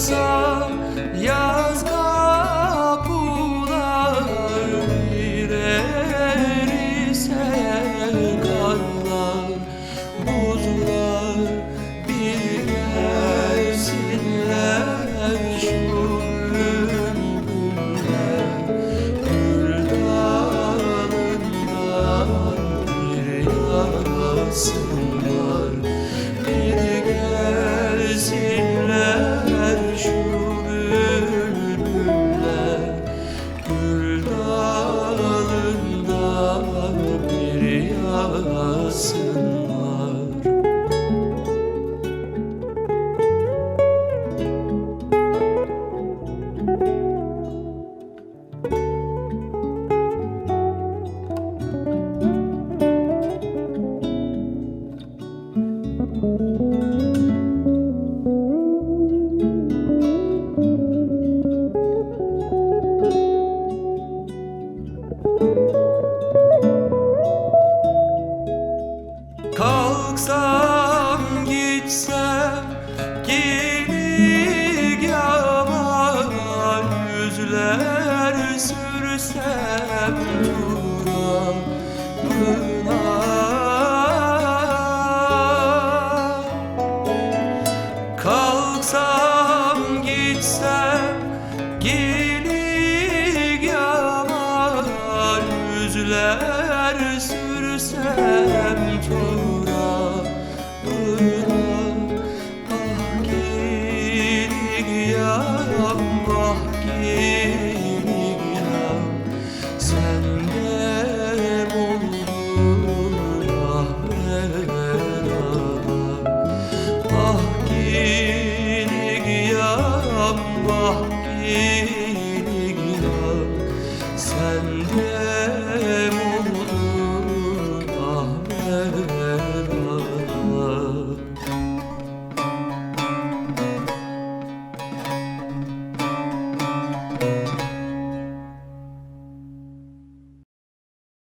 varsa yaz kapılar birer ise buzlar bir gelsinler şu Gül bir yanasınlar sürsem duram, duram. Yam, ah gilig yam Sende